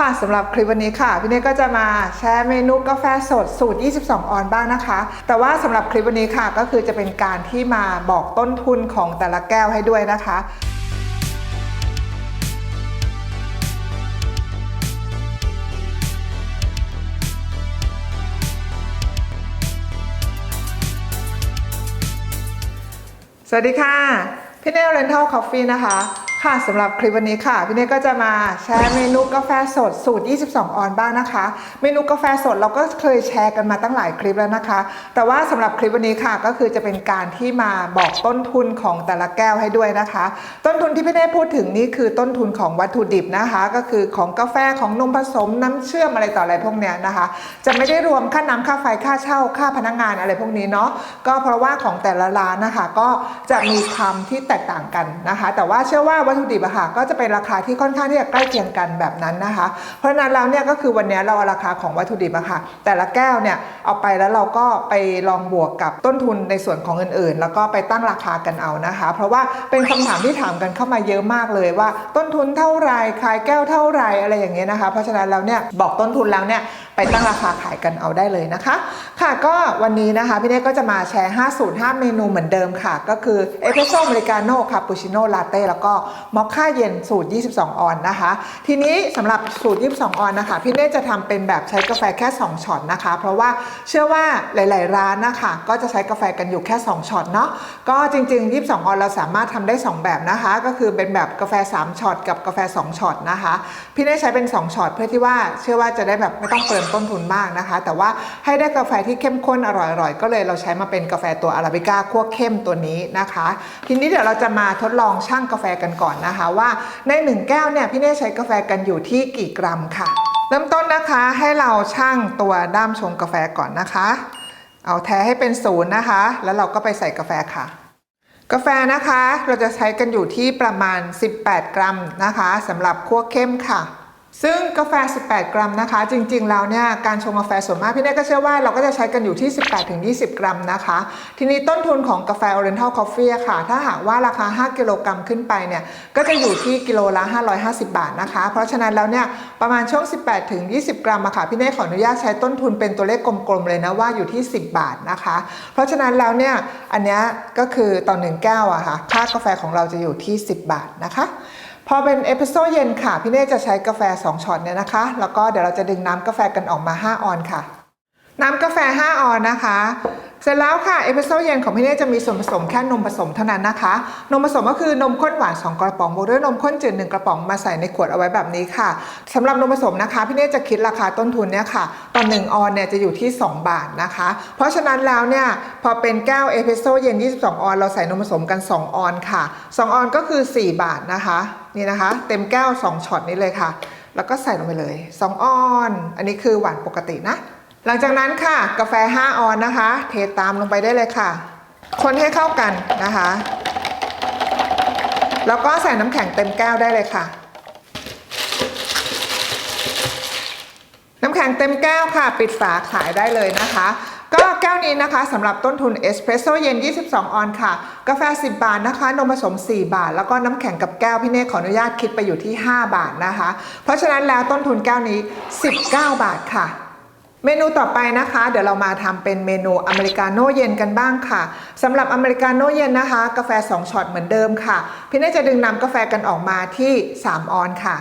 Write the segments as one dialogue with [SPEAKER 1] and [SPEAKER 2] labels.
[SPEAKER 1] ค่ะสำหรับคลิปวันนี้ค่ะพี่เนยก็จะมาแชร์เมนูกาแฟสดสูตร 22 ออนบ้างนะคะ แต่ว่าสำหรับคลิปวันนี้ค่ะ ก็คือจะเป็นการที่มาบอกต้นทุนของแต่ละแก้วให้ด้วยนะคะสวัสดีค่ะ พี่เนลเรนทัลคอฟฟี่นะคะ ค่ะสำหรับคลิปวันนี้ค่ะ พี่เนยก็จะมาแชร์เมนูกาแฟสดสูตร 22 ออนบ้างนะคะ เมนูกาแฟสดเราก็เคยแชร์กันมาตั้งหลายคลิปแล้วนะคะ แต่ว่าสำหรับคลิปวันนี้ค่ะก็คือจะเป็นการที่มาบอกต้นทุนของแต่ละแก้วให้ด้วยนะคะ ต้นทุนที่พี่เนยพูดถึงนี่คือต้นทุนของวัตถุดิบนะคะ ก็คือของกาแฟของนมผสมน้ำเชื่อมอะไรต่ออะไรพวกเนี้ยนะคะ จะไม่ได้รวมค่าน้ำค่าไฟค่าเช่าค่าพนักงานอะไรพวกนี้เนาะก็เพราะว่าของแต่ละร้านนะคะ ก็จะมีความที่แตกต่างกันนะคะ แต่ว่าเชื่อว่าวัตถุดิบอะค่ะก็จะเป็นราคาที่ค่อนข้างที่จะใกล้เคียงกันแบบนั้นนะคะ เพราะฉะนั้นแล้วเนี่ยก็คือวันนี้เราเอาราคาของวัตถุดิบอะค่ะแต่ละแก้วเนี่ยเอาไปแล้วเราก็ไปลองบวกกับต้นทุนในส่วนของอื่นๆ แล้วก็ไปตั้งราคากันเอานะคะ เพราะว่าเป็นคำถามที่ถามกันเข้ามาเยอะมากเลยว่า ต้นทุนเท่าไหร่ขายแก้วเท่าไหร่อะไรอย่างเงี้ยนะคะ เพราะฉะนั้นแล้วเนี่ยบอกต้นทุนแล้วเนี่ย ไปตั้งราคาขายกันเอาได้เลยนะคะ ค่ะก็วันนี้นะคะพี่เนยก็จะมาแชร์ 5 สูตร 5 เมนูเหมือนเดิมค่ะ ก็คือเอสเปรสโซ่อเมริกาโน่คาปูชิโน่ลาเต้แล้วก็มอคค่าเย็นสูตร 22 ออนนะคะ ทีนี้สำหรับสูตร 22 ออนนะคะ พี่เนยจะทำเป็นแบบใช้กาแฟแค่ 2 ช็อตนะคะ เพราะว่าเชื่อว่าหลาย ๆ ร้านนะคะก็จะใช้กาแฟกันอยู่แค่ 2 ช็อตเนาะก็จริง ๆ 22 ออนเราสามารถทำได้ 2 แบบนะคะ ก็คือเป็นแบบกาแฟ 3 ช็อตกับกาแฟ 2 ช็อตนะคะ พี่เนยใช้เป็น 2 ช็อตเพื่อที่ว่าเชื่อว่าจะได้แบบไม่ต้องเปลืต้นทุนมากนะคะ แต่ว่าให้ได้กาแฟที่เข้มข้นอร่อยๆ ก็เลยเราใช้มาเป็นกาแฟตัวอาราบิก้าคั่วเข้มตัวนี้นะคะ ทีนี้เดี๋ยวเราจะมาทดลองชั่งกาแฟกันก่อนนะคะ ว่าใน 1 แก้วเนี่ยพี่เน่ใช้กาแฟกันอยู่ที่กี่กรัมค่ะ เริ่มต้นนะคะให้เราชั่งตัวด้ามชงกาแฟก่อนนะคะ เอาแท้ให้เป็นศูนย์นะคะ แล้วเราก็ไปใส่กาแฟค่ะกาแฟนะคะเราจะใช้กันอยู่ที่ประมาณ 18 กรัมนะคะสำหรับคั่วเข้มค่ะ ซึ่งกาแฟ 18 กรัมนะคะ จริงๆ แล้วเนี่ยการชงกาแฟส่วนมากพี่เน่ก็เชื่อว่าเราก็จะใช้กันอยู่ที่ 18-20 กรัมนะคะ ทีนี้ต้นทุนของกาแฟ Oriental Coffee ค่ะ ถ้าหากว่าราคา 5 กิโลกรัมขึ้นไปเนี่ยก็จะอยู่ที่กิโลละ 550 บาทนะคะ เพราะฉะนั้นแล้วเนี่ยประมาณช่วง 18-20 กรัมอะค่ะพี่เน่ขออนุญาตใช้ต้นทุนเป็นตัวเลขกลมๆ เลยนะว่าอยู่ที่ 10 บาทนะคะ เพราะฉะนั้นแล้วเนี่ยอันนี้ก็คือต่อหนึ่งแก้วอะค่ะค่ากาแฟของเราจะอยู่ที่ 10 บาทนะคะ พอเป็นเอสเปรสโซ่เย็นค่ะ พี่เน่จะใช้กาแฟ 2ช็อตเนี่ยนะคะ แล้วก็เดี๋ยวเราจะดึงน้ำกาแฟกันออกมา 5 ออนค่ะ น้ำกาแฟ 5 ออนนะคะ เสร็จแล้วค่ะเอสเปรสโซ่เย็นของพี่เน่จะมีส่วนผสมแค่นมผสมเท่านั้นนะคะ นมผสมก็คือนมข้นหวาน 2 กระป๋องบวกด้วยนมข้นจืด1กระป๋องมาใส่ในขวดเอาไว้แบบนี้ค่ะสำหรับนมผสมนะคะพี่เน่จะคิดราคาต้นทุนเนี่ยค่ะต่อ1ออนเนี่ยจะอยู่ที่ 2 บาทนะคะ เพราะฉะนั้นแล้วเนี่ยพอเป็นแก้วเอสเปรสโซ่เย็น 22 ออน เราใส่นมผสมกัน 2 ออนค่ะ 2 ออนก็คือ 4 บาทนะคะนี่นะคะ เต็มแก้ว 2ช็อตนี้เลยค่ะ แล้วก็ใส่ลงไปเลย 2 ออน อันนี้คือหวานปกตินะ หลังจากนั้นค่ะ กาแฟ 5 ออนนะคะ เทตามลงไปได้เลยค่ะ คนให้เข้ากันนะคะ แล้วก็ใส่น้ำแข็งเต็มแก้วได้เลยค่ะ น้ำแข็งเต็มแก้วค่ะ ปิดฝาขายได้เลยนะคะก็แก้วนี้นะคะสำหรับต้นทุนเอสเพรสโซเย็น 22 ออนค่ะ กาแฟ 10 บาทนะคะ นมผสม 4 บาท แล้วก็น้ำแข็งกับแก้วพี่เน่ขออนุญาตคิดไปอยู่ที่ 5 บาทนะคะ เพราะฉะนั้นแล้วต้นทุนแก้วนี้ 19 บาทค่ะ เมนูต่อไปนะคะ เดี๋ยวเรามาทำเป็นเมนูอเมริกาโน่เย็นกันบ้างค่ะสำหรับอเมริกาโน่เย็นนะคะ กาแฟ 2ช็อตเหมือนเดิมค่ะ พี่น่าจะดึงนำกาแฟกันออกมาที่ 3 ออนค่ะ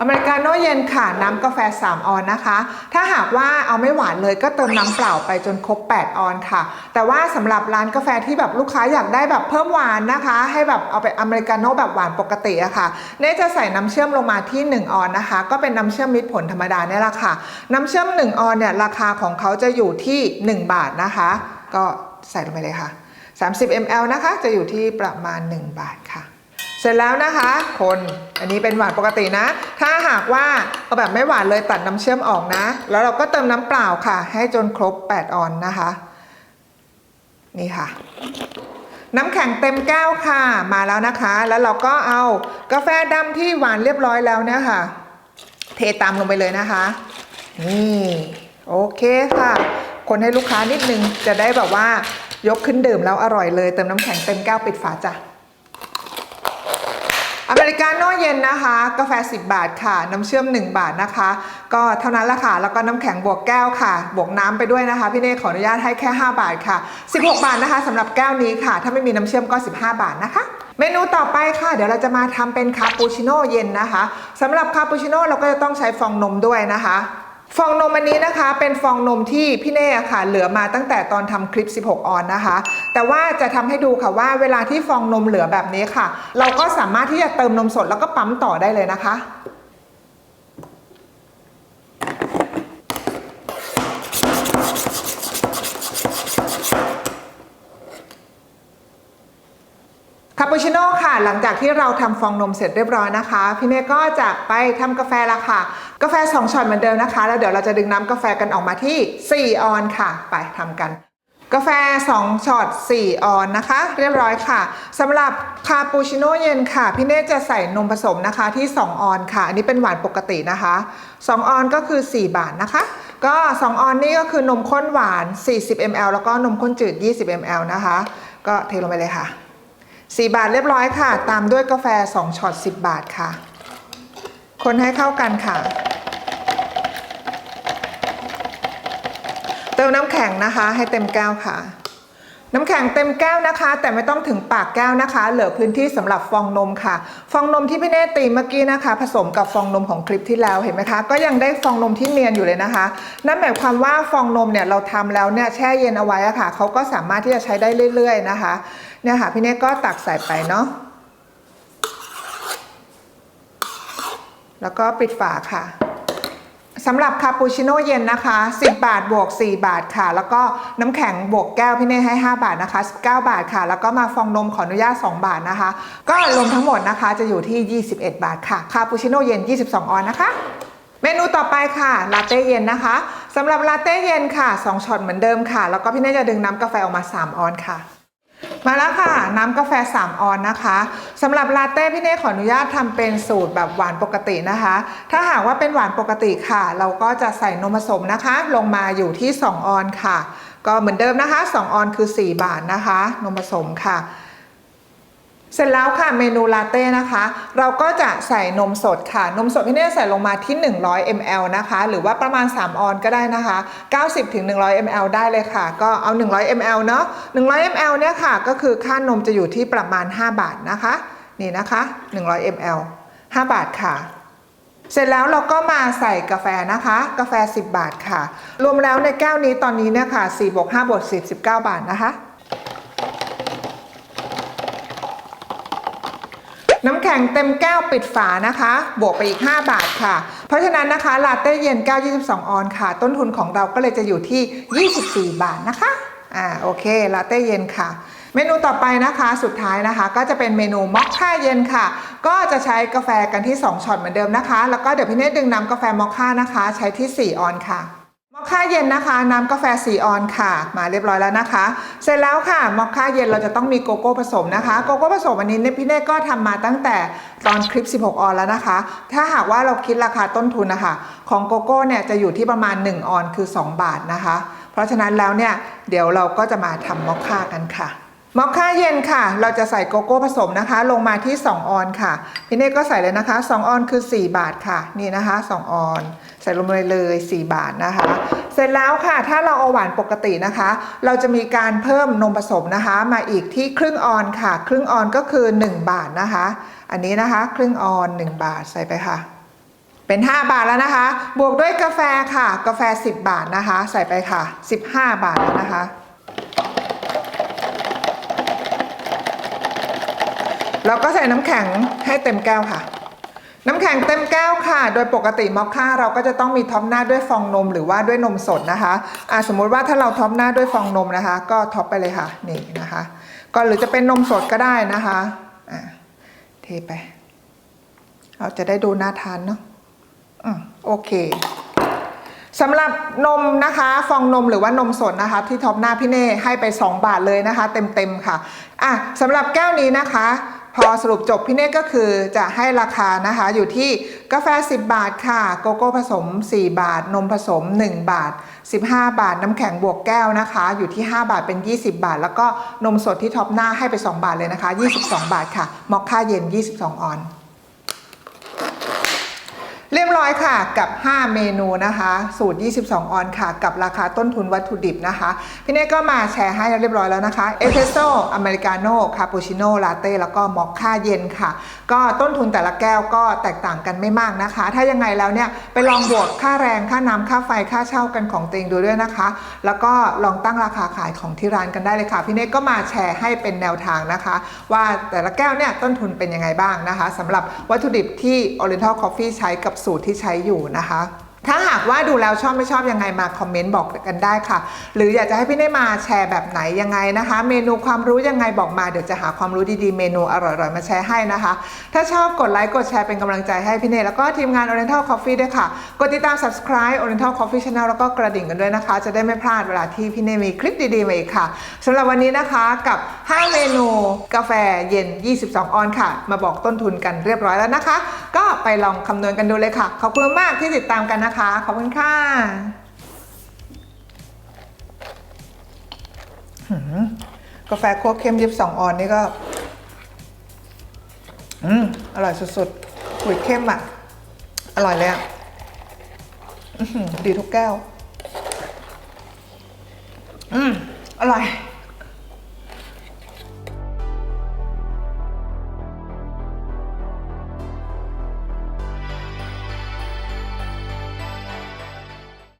[SPEAKER 1] อเมริกาโน่เย็นค่ะ น้ำกาแฟ 3 ออนนะคะ ถ้าหากว่าเอาไม่หวานเลยก็เติมน้ำเปล่าไปจนครบ 8 ออนค่ะ แต่ว่าสำหรับร้านกาแฟที่แบบลูกค้าอยากได้แบบเพิ่มหวานนะคะ ให้แบบเอาไปอเมริกาโน่แบบหวานปกติอะค่ะเน่จะใส่น้ำเชื่อมลงมาที่ 1 ออนนะคะ ก็เป็นน้ำเชื่อมมิตรผลธรรมดาเนี่ยแหละค่ะ น้ำเชื่อม 1 ออนเนี่ยราคาของเขาจะอยู่ที่ 1 บาทนะคะ ก็ใส่ลงไปเลยค่ะ 30 ml นะคะ จะอยู่ที่ประมาณ 1 บาทค่ะ เสร็จแล้วนะคะ คนอันนี้เป็นหวานปกตินะ ถ้าหากว่าเอาแบบไม่หวานเลยตัดน้ำเชื่อมออกนะ แล้วเราก็เติมน้ำเปล่าค่ะ ให้จนครบ 8 ออนนะคะ นี่ค่ะ น้ำแข็งเต็มแก้วค่ะมาแล้วนะคะ แล้วเราก็เอากาแฟดำที่หวานเรียบร้อยแล้วเนี่ยค่ะ เทตามลงไปเลยนะคะ นี่โอเคค่ะ คนให้ลูกค้านิดนึงจะได้แบบว่ายกขึ้นดื่มแล้วอร่อยเลย เติมน้ำแข็งเต็มแก้วปิดฝาจ้ะ อเมริกาโน่เย็นนะคะ กาแฟ 10 บาทค่ะ น้ำเชื่อม 1 บาทนะคะ ก็เท่านั้นละค่ะ แล้วก็น้ำแข็งบวกแก้วค่ะ บวกน้ำไปด้วยนะคะ พี่เน่ขออนุญาตให้แค่ 5 บาทค่ะ 16 บาทนะคะสำหรับแก้วนี้ค่ะ ถ้าไม่มีน้ำเชื่อมก็ 15 บาทนะคะเมนูต่อไปค่ะ เดี๋ยวเราจะมาทำเป็นคาปูชิโน่เย็นนะคะสำหรับคาปูชิโน่เราก็จะต้องใช้ฟองนมด้วยนะคะ ฟองนมอันนี้นะคะเป็นฟองนมที่พี่เน่ค่ะ เหลือมาตั้งแต่ตอนทำคลิป 16 ออนนะคะ แต่ว่าจะทำให้ดูค่ะว่าเวลาที่ฟองนมเหลือแบบนี้ค่ะ เราก็สามารถที่จะเติมนมสดแล้วก็ปั๊มต่อได้เลยนะคะ คาปูชิโน่ค่ะ หลังจากที่เราทำฟองนมเสร็จเรียบร้อยนะคะ พี่เน่ก็จะไปทำกาแฟละค่ะ กาแฟ 2ช็อตเหมือนเดิมนะคะ แล้วเดี๋ยวเราจะดึงน้ำกาแฟกันออกมาที่ 4 ออนค่ะ ไปทำกัน กาแฟ 2ช็อต4 ออนนะคะ เรียบร้อยค่ะสำหรับคาปูชิโน่เย็นค่ะ พี่เน่จะใส่นมผสมนะคะที่ 2 ออนค่ะ อันนี้เป็นหวานปกตินะคะ 2 ออนก็คือ 4 บาทนะคะ ก็ 2 ออนนี่ก็คือนมข้นหวาน 40 ml แล้วก็นมข้นจืด 20 ml นะคะ ก็เทลงไปเลยค่ะ 4 บาทเรียบร้อยค่ะ ตามด้วยกาแฟ 2ช็อต10 บาทค่ะ คนให้เข้ากันค่ะ เติมน้ำแข็งนะคะ ให้เต็มแก้วค่ะ น้ำแข็งเต็มแก้วนะคะ แต่ไม่ต้องถึงปากแก้วนะคะ เหลือพื้นที่สำหรับฟองนมค่ะ ฟองนมที่พี่เน่ตีเมื่อกี้นะคะ ผสมกับฟองนมของคลิปที่แล้วเห็นไหมคะ ก็ยังได้ฟองนมที่เนียนอยู่เลยนะคะ นั่นหมายความว่าฟองนมเนี่ยเราทำแล้วเนี่ยแช่เย็นเอาไว้อะค่ะเขาก็สามารถที่จะใช้ได้เรื่อย ๆ นะคะเนี่ยค่ะพี่เน่ก็ตักใส่ไปเนาะ แล้วก็ปิดฝาค่ะสำหรับคาปูชิโน่เย็นนะคะ 10 บาทบวก 4 บาทค่ะ แล้วก็น้ำแข็งบวกแก้วพี่เน่ให้ 5 บาทนะคะ 19 บาทค่ะ แล้วก็มาฟองนมขออนุญาต 2 บาทนะคะ ก็รวมทั้งหมดนะคะจะอยู่ที่ 21 บาทค่ะ คาปูชิโน่เย็น 22 ออนนะคะ เมนูต่อไปค่ะ ลาเต้เย็นนะคะสำหรับลาเต้เย็นค่ะ 2ช็อตเหมือนเดิมค่ะ แล้วก็พี่เน่จะดึงน้ำกาแฟออกมา 3 ออนค่ะ มาแล้วค่ะ น้ำกาแฟ 3 ออนนะคะสำหรับลาเต้พี่เน่ขออนุญาตทำเป็นสูตรแบบหวานปกตินะคะ ถ้าหากว่าเป็นหวานปกติค่ะ เราก็จะใส่นมผสมนะคะ ลงมาอยู่ที่ 2 ออนค่ะ ก็เหมือนเดิมนะคะ 2 ออนคือ 4 บาทนะคะ นมผสมค่ะ เสร็จแล้วค่ะเมนูลาเต้นะคะ เราก็จะใส่นมสดค่ะ นมสดพี่เนี่ยใส่ลงมาที่ 100 ml นะคะ หรือว่าประมาณ 3 ออนก็ได้นะคะ 90ถึง100 ml ได้เลยค่ะ ก็เอา 100 ml เนาะ100 ml เนี่ยค่ะ ก็คือค่านมจะอยู่ที่ประมาณ 5 บาทนะคะ นี่นะคะ 100 ml 5 บาทค่ะเสร็จแล้วเราก็มาใส่กาแฟนะคะ กาแฟ 10 บาทค่ะ รวมแล้วในแก้วนี้ตอนนี้เนี่ยค่ะ4บวก5บวก10 19 บาทนะคะ น้ำแข็งเต็มแก้วปิดฝานะคะ บวกไปอีก 5 บาทค่ะ เพราะฉะนั้นนะคะลาเต้เย็นแก้ว 22 ออนค่ะ ต้นทุนของเราก็เลยจะอยู่ที่ 24 บาทนะคะ อ่าโอเคลาเต้เย็นค่ะ เมนูต่อไปนะคะสุดท้ายนะคะ ก็จะเป็นเมนูมอคค่าเย็นค่ะ ก็จะใช้กาแฟกันที่ 2ช็อตเหมือนเดิมนะคะ แล้วก็เดี๋ยวพี่เนตดึงน้ำกาแฟมอคค่านะคะ ใช้ที่ 4 ออนค่ะ ค่าเย็นนะคะ น้ำกาแฟ4ออนค่ะ มาเรียบร้อยแล้วนะคะ เสร็จแล้วค่ะมอคค่าเย็นเราจะต้องมีโกโก้ผสมนะคะ โกโก้ผสมอันนี้เนี่ยพี่เน่ก็ทำมาตั้งแต่ตอนคลิป 16 ออนแล้วนะคะ ถ้าหากว่าเราคิดราคาต้นทุนนะคะของโกโก้เนี่ยจะอยู่ที่ประมาณ 1 ออนคือ 2 บาทนะคะ เพราะฉะนั้นแล้วเนี่ยเดี๋ยวเราก็จะมาทำมอคค่ากันค่ะ มอคค่าเย็นค่ะ เราจะใส่โกโก้ผสมนะคะ ลงมาที่ 2 ออนค่ะ พี่เน่ก็ใส่เลยนะคะ 2 ออนคือ 4 บาทค่ะ นี่นะคะ 2 ออน ใส่ลงไปเลย 4 บาทนะคะ เสร็จแล้วค่ะ ถ้าเราเอาหวานปกตินะคะ เราจะมีการเพิ่มนมผสมนะคะ มาอีกที่ครึ่งออนค่ะ ครึ่งออนก็คือ 1 บาทนะคะ อันนี้นะคะ ครึ่งออน 1 บาทใส่ไปค่ะ เป็น 5 บาทแล้วนะคะ บวกด้วยกาแฟค่ะ กาแฟ 10 บาทนะคะ ใส่ไปค่ะ 15 บาทแล้วนะคะ เราก็ใส่น้ำแข็งให้เต็มแก้วค่ะ น้ำแข็งเต็มแก้วค่ะ โดยปกติมอคค่าเราก็จะต้องมีท็อปหน้าด้วยฟองนมหรือว่าด้วยนมสดนะคะอะสมมุติว่าถ้าเราท็อปหน้าด้วยฟองนมนะคะ ก็ท็อปไปเลยค่ะนี่นะคะก็หรือจะเป็นนมสดก็ได้นะคะอะเทไป เราจะได้ดูน่าทานเนาะอืมโอเคสำหรับนมนะคะฟองนมหรือว่านมสดนะคะ ที่ท็อปหน้าพี่เน่ให้ไป 2 บาทเลยนะคะ เต็มๆค่ะอะสำหรับแก้วนี้นะคะ พอสรุปจบพี่เน่ก็คือจะให้ราคานะคะอยู่ที่กาแฟ 10 บาทค่ะ โกโก้ผสม 4 บาท นมผสม 1 บาท 15 บาท น้ำแข็งบวกแก้วนะคะ อยู่ที่ 5 บาทเป็น 20 บาท แล้วก็นมสดที่ท็อปหน้าให้ไป 2 บาทเลยนะคะ 22 บาทค่ะ มอคค่าเย็น 22 ออน เรียบร้อยค่ะกับ 5 เมนูนะคะสูตร 22 ออนค่ะ กับราคาต้นทุนวัตถุดิบนะคะ พี่เน่ก็มาแชร์ให้เรียบร้อยแล้วนะคะเอสเปรสโซ่อเมริกาโน่คาปูชิโน่ลาเต้แล้วก็มอคค่าเย็นค่ะ ก็ต้นทุนแต่ละแก้วก็แตกต่างกันไม่มากนะคะ ถ้ายังไงแล้วเนี่ย ไปลองบวกค่าแรงค่าน้ำค่าไฟค่าเช่ากันของตัวเองดูด้วยนะคะ แล้วก็ลองตั้งราคาขายของที่ร้านกันได้เลยค่ะ พี่เน่ก็มาแชร์ให้เป็นแนวทางนะคะ ว่าแต่ละแก้วเนี่ยต้นทุนเป็นยังไงบ้างนะคะสำหรับวัตถุดิบที่ Oriental Coffee ใช้กับสูตรที่ใช้อยู่นะคะ ถ้าหากว่าดูแล้วชอบไม่ชอบยังไงมาคอมเมนต์บอกกันได้ค่ะ หรืออยากจะให้พี่เน่มาแชร์แบบไหนยังไงนะคะ เมนูความรู้ยังไงบอกมาเดี๋ยวจะหาความรู้ดีๆ เมนูอร่อยๆ มาแชร์ให้นะคะ ถ้าชอบกดไลค์กดแชร์เป็นกำลังใจให้พี่เน่แล้วก็ทีมงาน Oriental Coffee ด้วยค่ะ กดติดตาม subscribe Oriental Coffee Channel แล้วก็กระดิ่งกันด้วยนะคะ จะได้ไม่พลาดเวลาที่พี่เน่มีคลิปดีๆมาอีกค่ะสำหรับวันนี้นะคะกับ 5 เมนูกาแฟเย็น 22 ออนค่ะ มาบอกต้นทุนกันเรียบร้อยแล้วนะคะ ก็ไปลองคำนวณกันดูเลยค่ะขอบคุณมากที่ติดตามกันนะคะขอบคุณค่ะกาแฟคั่วเข้ม22องออนนี่ก็ อืม อร่อยสุดๆหุยเข้มอะ อร่อยเลยอะดีทุกแก้ว อืม อร่อย